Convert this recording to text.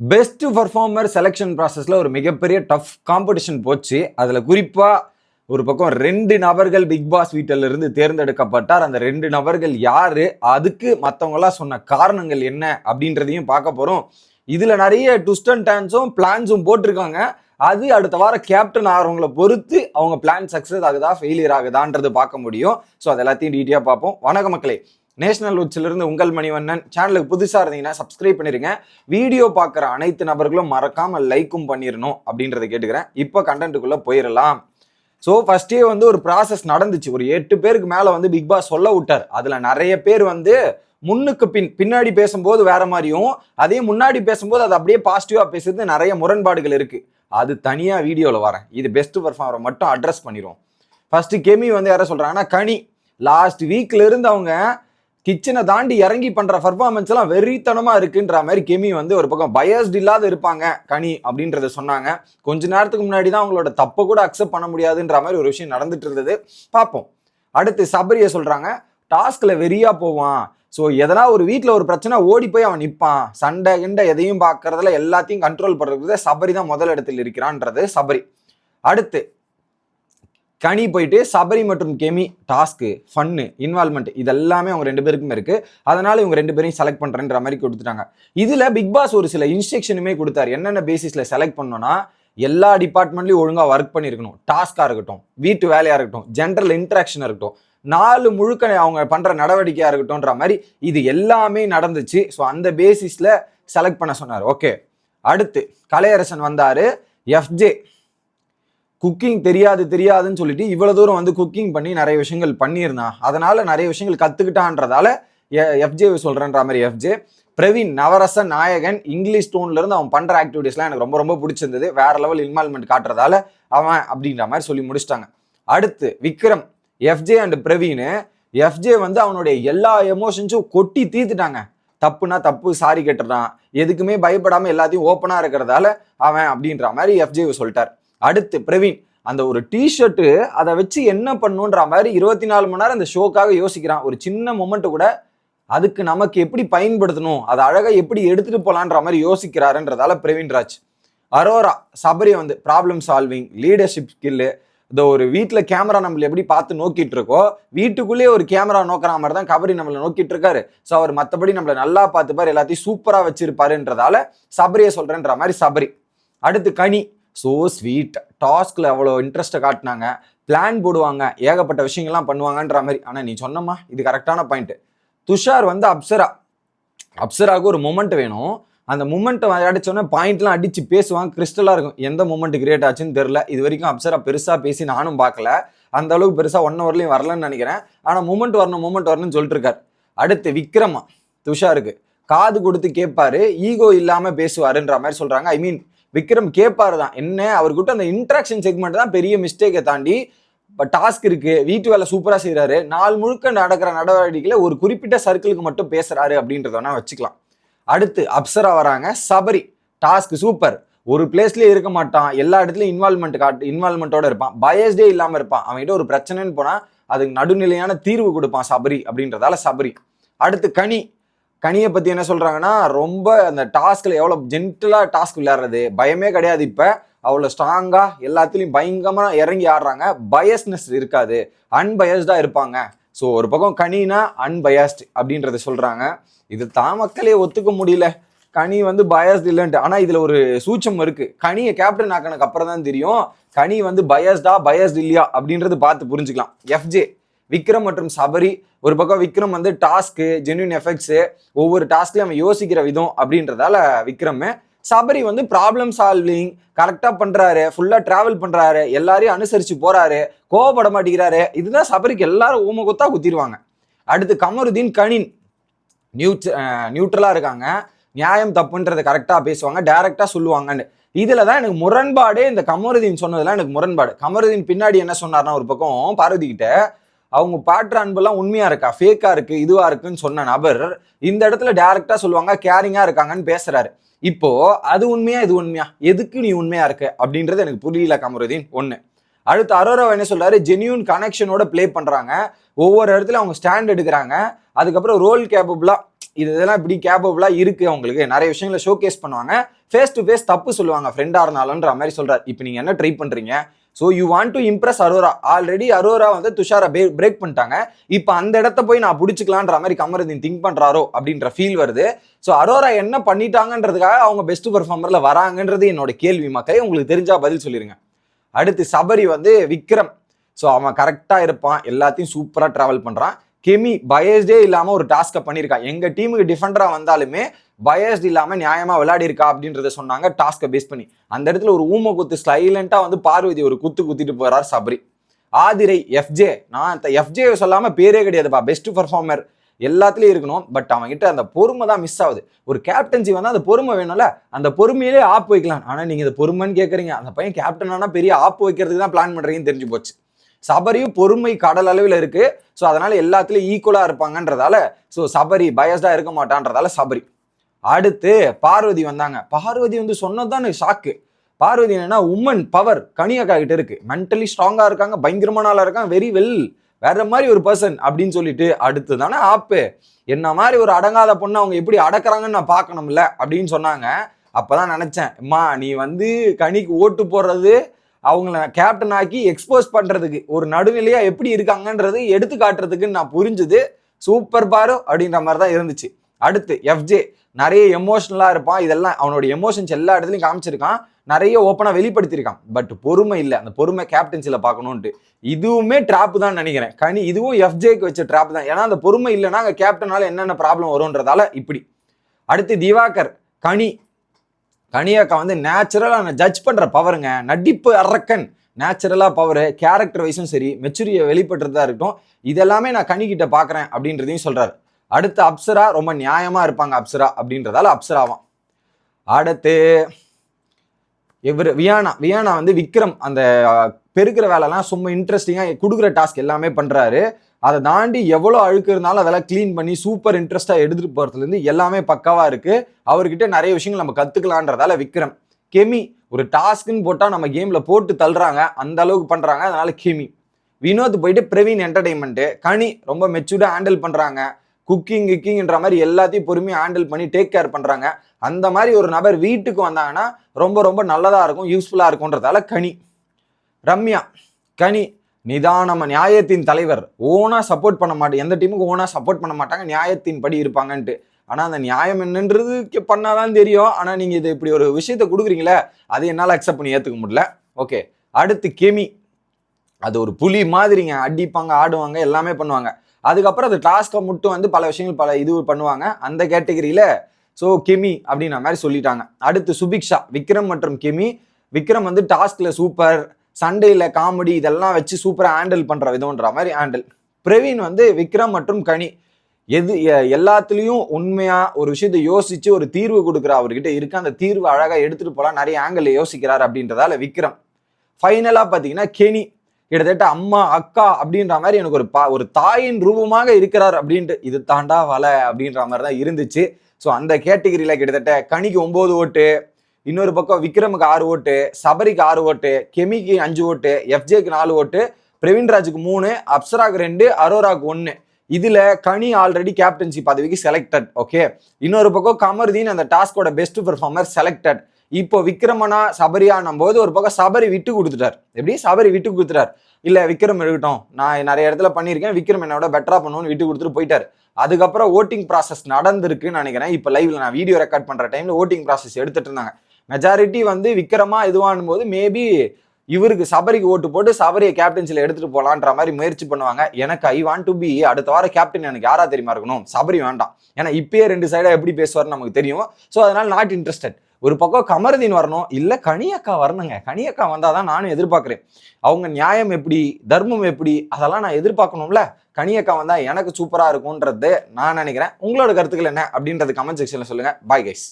Best performer selection ப்ராசஸில் ஒரு மிகப்பெரிய டஃப் காம்படிஷன் போச்சு. அதில் குறிப்பாக ஒரு பக்கம் ரெண்டு நபர்கள் பிக் பாஸ் வீட்டிலிருந்து தேர்ந்தெடுக்கப்பட்டார். அந்த ரெண்டு நபர்கள் யார்? அதுக்கு மற்றவங்களாம் சொன்ன காரணங்கள் என்ன அப்படின்றதையும் பார்க்க போகிறோம் இதில் நிறைய ட்விஸ்ட் அண்ட் டேன்ஸும் பிளான்ஸும் போட்டிருக்காங்க. அது அடுத்த வாரம் கேப்டன் ஆகிறவங்கள பொறுத்து அவங்க பிளான் சக்ஸஸ் ஆகுதா ஃபெயிலியர் ஆகுதான்றது பார்க்க முடியும். ஸோ அது எல்லாத்தையும் டீட்டெயிலாக பார்ப்போம். வணக்க மக்களே. நேஷனல் உச்சிலிருந்து உங்கள் மணிவண்ணன். சேனலுக்கு புதுசாக இருந்தீங்கன்னா சப்ஸ்கிரைப் பண்ணிருங்க. வீடியோ பார்க்குற அனைத்து நபர்களும் மறக்காமல் லைக்கும் பண்ணிடணும் அப்படின்றத கேட்டுக்கிறேன். இப்போ கண்டென்ட்டுக்குள்ளே போயிடலாம் ஸோ ஃபஸ்ட்டே வந்து ஒரு ப்ராசஸ் நடந்துச்சு. ஒரு எட்டு பேருக்கு மேலே வந்து பிக் பாஸ் சொல்ல விட்டார். அதில் நிறைய பேர் வந்து முன்னுக்கு பின் பின்னாடி பேசும்போது வேற மாதிரியும் அதே முன்னாடி பேசும்போது அது அப்படியே பாசிட்டிவாக பேசுறது நிறைய முரண்பாடுகள் இருக்குது அது தனியாக வீடியோவில் வரேன். இது பெஸ்ட் பர்ஃபார்மரை மட்டும் அட்ரஸ் பண்ணிடுவோம் ஃபஸ்ட்டு கெமி வந்து யாரை சொல்கிறாங்கன்னா கனி. லாஸ்ட் வீக்லேருந்து அவங்க கிச்சனை தாண்டி இறங்கி பண்ற பர்ஃபார்மன்ஸ் எல்லாம் வெறித்தனமா இருக்குன்ற மாதிரி கெமி வந்து ஒரு பக்கம் பயஸ்ட் இல்லாத இருப்பாங்க கனி அப்படின்றத சொன்னாங்க. கொஞ்ச நேரத்துக்கு முன்னாடி தான் அவங்களோட தப்பை கூட அக்செப்ட் பண்ண முடியாதுன்ற மாதிரி ஒரு விஷயம் நடந்துட்டு இருந்தது. பார்ப்போம். அடுத்து சபரியை சொல்றாங்க. டாஸ்க்ல வெறியா போவான். ஸோ எதனா ஒரு வீட்டில் ஒரு பிரச்சனை ஓடி போய் அவன் நிற்பான் சண்டை கிண்டை எதையும் பார்க்கறதுல எல்லாத்தையும் கண்ட்ரோல் பண்ணுறது சபரி தான் முதல் இடத்தில் இருக்கிறான்றது சபரி. அடுத்து கனி போயிட்டு சபரி மற்றும் கெமி டாஸ்க்கு ஃபன்னு இன்வால்மெண்ட் இது எல்லாமே அவங்க ரெண்டு பேருக்குமே இருக்குது அதனால் இவங்க ரெண்டு பேரையும் செலக்ட் பண்ணுறேன்ற மாதிரி கொடுத்துட்டாங்க. இதில் பிக் பாஸ் ஒரு சில இன்ஸ்ட்ரக்ஷனுமே கொடுத்தாரு. என்னென்ன பேசிஸில் செலக்ட் பண்ணோன்னா எல்லா டிபார்ட்மெண்ட்லையும் ஒழுங்காக ஒர்க் பண்ணியிருக்கணும் டாஸ்க்காக இருக்கட்டும் வீட்டு வேலையாக இருக்கட்டும் ஜென்ரல் இன்ட்ராக்ஷனாக இருக்கட்டும் நாலு முழுக்க அவங்க பண்ணுற நடவடிக்கையாக இருக்கட்டும்ன்ற மாதிரி இது எல்லாமே நடந்துச்சு. ஸோ அந்த பேசிஸில் செலக்ட் பண்ண சொன்னார். ஓகே அடுத்து கலையரசன் வந்தார். எஃப்ஜே குக்கிங் தெரியாது தெரியாதுன்னு சொல்லிட்டு இவ்வளவு தூரம் வந்து குக்கிங் பண்ணி நிறைய விஷயங்கள் பண்ணியிருந்தான் அதனால நிறைய விஷயங்கள் கத்துக்கிட்டான்றதால எஃப்ஜே சொல்றேன்ற மாதிரி எஃப்ஜே பிரவீன் நவரச நாயகன் இங்கிலீஷ் டோன்ல இருந்து அவன் பண்ற ஆக்டிவிட்டீஸ்லாம் எனக்கு ரொம்ப ரொம்ப பிடிச்சிருந்தது. வேற லெவல் இன்வால்மெண்ட் காட்டுறதால அவன் அப்படின்ற மாதிரி சொல்லி முடிச்சிட்டாங்க. அடுத்து Vikram FJ and Praveen. FJ வந்து அவனுடைய எல்லா எமோஷன்ஸும் கொட்டி தீர்த்துட்டாங்க. தப்புனா தப்பு சாரி கேட்டுறான் எதுக்குமே பயப்படாம எல்லாத்தையும் ஓப்பனா இருக்கிறதால அவன் அப்படின்ற மாதிரி எஃப்ஜே சொல்லிட்டார். அடுத்து பிரவீன் அந்த ஒரு டிஷர்ட்டு அதை வச்சு என்ன பண்ணுன்ற மாதிரி இருபத்தி நாலு மணி நேரம் அந்த ஷோக்காக யோசிக்கிறான். ஒரு சின்ன மொமெண்ட்டு கூட அதுக்கு நமக்கு எப்படி பயன்படுத்தணும் அதை அழகாக எப்படி எடுத்துகிட்டு போகலான்ற மாதிரி யோசிக்கிறாருன்றதால பிரவீன் ராஜ். அரோரா சபரி வந்து ப்ராப்ளம் சால்விங் லீடர்ஷிப் ஸ்கில்லு இந்த ஒரு வீட்டில் கேமரா நம்மளை எப்படி பார்த்து நோக்கிட்டு இருக்கோ வீட்டுக்குள்ளேயே ஒரு கேமரா நோக்கிற மாதிரி தான் கபரி நம்மளை நோக்கிட்டு இருக்காரு. ஸோ அவர் மற்றபடி நம்மளை நல்லா பார்த்துப்பார் எல்லாத்தையும் சூப்பராக வச்சிருப்பாருன்றதால சபரியை சொல்கிறேன்ற மாதிரி சபரி. அடுத்து கனி ஸோ ஸ்வீட் டாஸ்கில் அவ்வளோ இன்ட்ரெஸ்ட்டை காட்டினாங்க. பிளான் போடுவாங்க. ஏகப்பட்ட விஷயங்கள்லாம் பண்ணுவாங்கன்ற மாதிரி. ஆனால் நீ சொன்னம்மா இது கரெக்டான பாயிண்ட்டு துஷார் வந்து அப்சரா. அப்சராவுக்கு ஒரு மூமெண்ட் வேணும். அந்த மூமெண்ட்டை அடிச்சோன்னே பாயிண்ட்லாம் அடித்து பேசுவாங்க. கிறிஸ்டலாக இருக்கும். எந்த மூமெண்ட் கிரியேட் ஆச்சுன்னு தெரில இது வரைக்கும் அப்சரா பெருசாக பேசி நானும் பார்க்கல அந்த அளவுக்கு பெருசாக ஒன் ஹவர்லேயும் வரலன்னு நினைக்கிறேன். ஆனால் மூமெண்ட் வரணும் மூமெண்ட் வரணும்னு சொல்லிட்டு இருக்காரு அடுத்து விக்ரமா துஷாருக்கு. காது கொடுத்து கேட்பாரு ஈகோ இல்லாமல் பேசுவாருன்ற மாதிரி சொல்கிறாங்க ஐ மீன் விக்ரம் கேட்பாரு தான். என்ன அவர்கிட்ட அந்த இன்ட்ராக்ஷன் செக்மெண்ட் தான் பெரிய மிஸ்டேக்கை தாண்டி டாஸ்க் இருக்கு வீட்டு வேலை சூப்பராக செய்கிறாரு நாள் முழுக்க நடக்கிற நடவடிக்கையில ஒரு குறிப்பிட்ட சர்க்கிளுக்கு மட்டும் பேசுறாரு அப்படின்றத வச்சுக்கலாம். அடுத்து அப்சரா வராங்க சபரி டாஸ்க் சூப்பர் ஒரு பிளேஸ்லேயே இருக்க மாட்டான் எல்லா இடத்துலையும் இன்வால்மெண்ட் காட்டு இன்வால்மெண்ட்டோட இருப்பான் பயஸ்டே இல்லாமல் இருப்பான் அவன்கிட்ட ஒரு பிரச்சனைன்னு போனால் அதுக்கு நடுநிலையான தீர்வு கொடுப்பான் சபரி அப்படின்றதால சபரி. அடுத்து கனி கனியை பத்தி என்ன சொல்றாங்கன்னா ரொம்ப அந்த டாஸ்க்ல எவ்வளவு ஜென்டலா டாஸ்க் விளையாடுறது பயமே கிடையாது இப்ப. அவ்வளோ ஸ்ட்ராங்கா எல்லாத்துலயும் பயங்கரமா இறங்கி ஆடுறாங்க. பயஸ்னஸ் இருக்காது. அன்பயஸ்டா இருப்பாங்க. ஸோ ஒரு பக்கம் கனினா அன்பயஸ்ட் அப்படின்றத சொல்றாங்க. இது தான் மக்களே ஒத்துக்க முடியல. கனி வந்து பயஸ்ட் இல்லைன்ட்டு. ஆனால் இதில் ஒரு சூச்சம் இருக்குது கனியை கேப்டன் ஆக்கினக்கு அப்புறம் தான் தெரியும். கனி வந்து பயஸ்டா பயஸ்ட் இல்லையா அப்படின்றது பார்த்து புரிஞ்சுக்கலாம். எஃப்ஜே விக்ரம் மற்றும் சபரி ஒரு பக்கம் விக்ரம் வந்து டாஸ்க்கு ஜென்யூன் எஃபெக்ட்ஸு ஒவ்வொரு டாஸ்க்லையும் அவன் யோசிக்கிற விதம் அப்படின்றதால விக்ரம். சபரி வந்து ப்ராப்ளம் சால்விங் கரெக்டாக பண்ணுறாரு ஃபுல்லாக ட்ராவல் பண்ணுறாரு எல்லாரையும் அனுசரித்து போகிறாரு கோவப்பட மாட்டேங்கிறாரு. இதுதான் சபரிக்கு எல்லாரும் ஊம குத்திடுவாங்க. அடுத்து கமருதீன் கனின் நியூட் நியூட்ரலாக இருக்காங்க. நியாயம் தப்புன்றதை கரெக்டாக பேசுவாங்க டைரெக்டாக சொல்லுவாங்கன்னு. இதில் தான் எனக்கு முரண்பாடே இந்த கமருதீன் சொன்னதெல்லாம் எனக்கு முரண்பாடு. கமருதீன் பின்னாடி என்ன சொன்னார்னா ஒரு பக்கம் பார்வதி கிட்ட அவங்க பாட்டுற அன்பெல்லாம் உண்மையா இருக்கா? ஃபேக்கா இருக்கு இதுவா இருக்குன்னு சொன்ன நபர் இந்த இடத்துல டைரக்டா சொல்லுவாங்க கேரிங்கா இருக்காங்கன்னு பேசுறாரு. இப்போ அது உண்மையா இது உண்மையா? எதுக்கு நீ உண்மையா இருக்க? அப்படின்றது எனக்கு புரியல கமருதீன். ஒண்ணு. அடுத்து அரோரா என்ன சொல்றாரு? ஜெனியூன் கனெக்ஷனோட ப்ளே பண்றாங்க. ஒவ்வொரு இடத்துல அவங்க ஸ்டாண்ட் எடுக்கிறாங்க. அதுக்கப்புறம் ரோல் கேபபிளா இது இதெல்லாம் இப்படி கேபபிளா இருக்கு அவங்களுக்கு. நிறைய விஷயங்களை ஷோகேஸ் பண்ணுவாங்க. ஃபேஸ் டு ஃபேஸ் தப்பு சொல்லுவாங்க ஃப்ரெண்டாக இருந்தாலும்ன்ற மாதிரி சொல்கிறார் இப்போ நீங்கள் என்ன ட்ரை பண்ணுறீங்க so you want to impress Arora already Arora வந்து துஷாரை பிரேக் பண்ணிட்டாங்க. இப்போ அந்த இடத்த போய் நான் பிடிச்சிக்கலான்ற மாதிரி கமருதீன் திங்க் பண்ணுறாரோ அப்படின்ற ஃபீல் வருது. ஸோ அரோரா என்ன பண்ணிட்டாங்கன்றதுக்காக அவங்க பெஸ்ட் பெர்ஃபார்மரில் வராங்கன்றது என்னோட கேள்வி மக்களே. உங்களுக்கு தெரிஞ்சால் பதில் சொல்லிருங்க. அடுத்து சபரி வந்து விக்ரம். ஸோ அவன் கரெக்டாக இருப்பான். எல்லாத்தையும் சூப்பராக ட்ராவல் பண்ணுறான் கெமி பயஸ்டே இல்லாமல் ஒரு டாஸ்க்கை பண்ணியிருக்கான் எங்கள் டீமுக்கு டிஃபெண்டராக வந்தாலுமே பயஸ்ட் இல்லாமல் நியாயமாக விளையாடி இருக்கா அப்படின்றத சொன்னாங்க டாஸ்க்கை பேஸ் பண்ணி. அந்த இடத்துல ஒரு ஊம குத்து ஸ்லைலண்ட்டாக வந்து பார்வதி ஒரு குத்து குத்திட்டு போகிறார் சபரி. ஆதிரை எஃப்ஜே நான் எஃப்ஜே சொல்லாமல் பேரே கிடையாதுப்பா. பெஸ்ட் பர்ஃபார்மர் எல்லாத்துலேயும் இருக்கணும். பட் அவன்கிட்ட அந்த பொறுமை தான் மிஸ் ஆகுது. ஒரு கேப்டன்சி வந்து அந்த பொறுமை வேணும்ல. அந்த பொறுமையிலே ஆப் வைக்கலாம். ஆனால் நீங்கள் இந்த பொறுமைன்னு கேட்குறீங்க அந்த பையன் கேப்டன் ஆனால் பெரிய ஆப் வைக்கிறதுக்கு தான் பிளான் பண்ணுறீங்கன்னு தெரிஞ்சு போச்சு. சபரியும் பொறுமை கடல் அளவில் இருக்கு. ஸோ அதனால எல்லாத்துலயும் ஈக்குவலா இருப்பாங்கன்றதால ஸோ சபரி பயஸ்டா இருக்க மாட்டான்றதால சபரி. அடுத்து பார்வதி வந்தாங்க. பார்வதி வந்து சொன்னதுதான் ஷாக்கு பார்வதி என்னன்னா உமன் பவர் கனியக்கா கிட்ட இருக்கு. மென்டலி ஸ்ட்ராங்கா இருக்காங்க பயங்கரமான ஆளா இருக்காங்க வெரி வெல் வேற மாதிரி ஒரு பர்சன் அப்படின்னு சொல்லிட்டு அடுத்து தானே ஆப்பு என்ன மாதிரி ஒரு அடங்காத பொண்ணு அவங்க எப்படி அடக்குறாங்கன்னு நான் பார்க்கணும்ல அப்படின்னு சொன்னாங்க. அப்பதான் நினைச்சேன் அம்மா நீ வந்து கனிக்கு ஓட்டு போடுறது அவங்கள கேப்டன் ஆக்கி எக்ஸ்போஸ் பண்ணுறதுக்கு ஒரு நடுநிலையாக எப்படி இருக்காங்கன்றது எடுத்து காட்டுறதுக்குன்னு நான் புரிஞ்சுது. சூப்பர் பாரு அப்படின்ற மாதிரி தான் இருந்துச்சு. அடுத்து எஃப்ஜே நிறைய எமோஷனலாக இருப்பான். இதெல்லாம் அவனோட எமோஷன்ஸ் எல்லா இடத்துலையும் காமிச்சிருக்கான். நிறைய ஓப்பனாக வெளிப்படுத்தியிருக்கான். பட் பொறுமை இல்லை. அந்த பொறுமை கேப்டன்சியில் பார்க்கணுன்ட்டு இதுவுமே ட்ராப் தான் நினைக்கிறேன். கனி இதுவும் எஃப்ஜேக்கு வச்ச ட்ராப் தான். ஏன்னா அந்த பொறுமை இல்லைன்னா அங்கே கேப்டனால என்னென்ன ப்ராப்ளம் வரும்ன்றதால இப்படி. அடுத்து திவாகர் கனி கனியாக்கா வந்து நேச்சுரலாக ஜட்ஜ் பண்ணுற பவருங்க நடிப்பு அரக்கன். நேச்சுரலாக பவர் கேரக்டர் வைஸும் சரி மெச்சூரியை வெளிப்படுறதா இருக்கட்டும். இதெல்லாமே நான் கனிக்கிட்ட பார்க்குறேன் அப்படின்றதையும் சொல்கிறாரு அடுத்து அப்சரா ரொம்ப நியாயமாக இருப்பாங்க அப்சரா அப்படின்றதால அப்சராவாம் அடுத்து இவர் வியானா. வியானா வந்து விக்ரம் அந்த பெருக்கிற வேலைலாம் சும்மா இன்ட்ரெஸ்டிங்காக கொடுக்குற டாஸ்க் எல்லாமே பண்ணுறாரு அதை தாண்டி எவ்வளோ அழுக்கு இருந்தாலும் அதெல்லாம் க்ளீன் பண்ணி சூப்பர் இன்ட்ரெஸ்ட்டாக எடுத்துகிட்டு போகிறதுலேருந்து எல்லாமே பக்காவாக இருக்குது அவர்கிட்ட நிறைய விஷயங்கள் நம்ம கற்றுக்கலான்றதால விக்ரம். கெமி ஒரு டாஸ்க்குன்னு போட்டால் நம்ம கேமில் போட்டு தள்ளுறாங்க. அந்த அளவுக்கு பண்ணுறாங்க அதனால கெமி. வினோத் போயிட்டு பிரவீன் என்டர்டைன்மெண்ட்டு கனி ரொம்ப மெச்சூர்டாக ஹேண்டில் பண்ணுறாங்க குக்கிங் கிக்கிங்ன்ற மாதிரி எல்லாத்தையும் பொறுமையாக ஹேண்டில் பண்ணி டேக் கேர் பண்ணுறாங்க அந்த மாதிரி ஒரு நபர் வீட்டுக்கு வந்தாங்கன்னா ரொம்ப ரொம்ப நல்லதாக இருக்கும் யூஸ்ஃபுல்லாக இருக்கும்ன்றதால கனி. ரம்யா கனி நிதானமாக நியாயத்தின் தலைவர். ஓனாக சப்போர்ட் பண்ண மாட்டேன். எந்த டீமுக்கு ஓனாக சப்போர்ட் பண்ண மாட்டாங்க. நியாயத்தின் படி இருப்பாங்கன்ட்டு. ஆனால் அந்த நியாயம் என்னன்றது பண்ணாதான் தெரியும். ஆனால் நீங்கள் இது இப்படி ஒரு விஷயத்த கொடுக்குறீங்களே அதை என்னால் அக்செப்ட் பண்ணி ஏற்றுக்க முடியல. ஓகே அடுத்து கெமி. அது ஒரு புலி மாதிரிங்க. அடிப்பாங்க ஆடுவாங்க எல்லாமே பண்ணுவாங்க. அதுக்கப்புறம் அது டாஸ்க்கை மட்டும் வந்து பல விஷயங்கள் பல இது பண்ணுவாங்க. அந்த கேட்டகரியில் ஸோ கெமி அப்படின்ற மாதிரி சொல்லிட்டாங்க. அடுத்து சுபிக்ஷா. விக்ரம் மற்றும் கெமி. விக்ரம் வந்து டாஸ்கில் சூப்பர் சண்டையில் காமெடி இதெல்லாம் வச்சு சூப்பராக ஹேண்டில் பண்ணுற விதம்ன்ற மாதிரி ஹேண்டில் பிரவீன் வந்து விக்ரம் மற்றும் கனி. எது எ- எல்லாத்துலேயும் உண்மையாக ஒரு விஷயத்தை யோசித்து ஒரு தீர்வு கொடுக்குற அவர்கிட்ட இருக்க அந்த தீர்வு அழகாக எடுத்துகிட்டு போகலாம் நிறைய ஆங்கிள் யோசிக்கிறார் அப்படின்றதால விக்ரம். ஃபைனலாக பார்த்தீங்கன்னா கெனி. கிட்டத்தட்ட அம்மா அக்கா அப்படின்ற மாதிரி எனக்கு ஒரு பா ஒரு தாயின் ரூபமாக இருக்கிறார் அப்படின்ட்டு இது தாண்டா வலை அப்படின்ற மாதிரி தான் இருந்துச்சு. ஸோ அந்த கேட்டகிரியில் கிட்டத்தட்ட கனிக்கு ஒம்பது ஓட்டு இன்னொரு பக்கம் விக்ரமுக்கு ஆறு ஓட்டு சபரிக்கு ஆறு ஓட்டு கெமிக்கு அஞ்சு ஓட்டு எஃப்ஜேக்கு நாலு ஓட்டு பிரவீன்ராஜுக்கு மூணு அப்சராக்கு ரெண்டு அரோராக்கு ஒன்று இதுல கனி ஆல்ரெடி கேப்டன்சி பதவிக்கு செலக்டட் ஓகே இன்னொரு பக்கம் கமர்தீன் அந்த டாஸ்கோட பெஸ்ட் பெர்ஃபார்மர் செலக்டட் இப்போ விக்ரமனா சபரியானும் போது ஒரு பக்கம் சபரி விட்டு கொடுத்துட்டார். எப்படி? சபரி விட்டு கொடுத்துட்டார். இல்ல விக்ரம் இருக்கட்டும். நான் நிறைய இடத்துல பண்ணியிருக்கேன். விக்ரம் என்னோட பெட்டரா பண்ணுவோம்னு விட்டு கொடுத்துட்டு போயிட்டார். அதுக்கப்புறம் ஓட்டிங் ப்ராசஸ் நடந்திருக்குன்னு நினைக்கிறேன். இப்போ லைவ்ல நான் வீடியோ ரெக்கார்ட் பண்ற டைம்ல ஓட்டிங் ப்ராசஸ் எடுத்துட்டு இருந்தாங்க. மெஜாரிட்டி வந்து விக்ரமா இதுவானும் போது மேபி இவருக்கு சபரிக்கு ஓட்டு போட்டு சபரியை கேப்டன்சில எடுத்துட்டு போகலான்ற மாதிரி முயற்சி பண்ணுவாங்க. எனக்கு ஐ வாண்ட் டு பி அடுத்த வாரம் கேப்டன் எனக்கு யாரா தெரியுமா இருக்கணும்? சபரி வேண்டாம். ஏன்னா இப்பயே ரெண்டு சைடா எப்படி பேசுவார்னு நமக்கு தெரியும். ஸோ அதனால நாட் இன்ட்ரெஸ்டட் ஒரு பக்கம் கமருதீன் வரணும். இல்ல கனியக்கா வரணுங்க. கனியக்கா வந்தாதான் நானும் எதிர்பார்க்கிறேன். அவங்க நியாயம் எப்படி? தர்மம் எப்படி? அதெல்லாம் நான் எதிர்பார்க்கணும்ல. கனியக்கா வந்தா எனக்கு சூப்பரா இருக்கும்ன்றது நான் நினைக்கிறேன். உங்களோட கருத்துக்கள் என்ன? அப்படின்றது கமெண்ட் செக்ஷன்ல சொல்லுங்க. Bye guys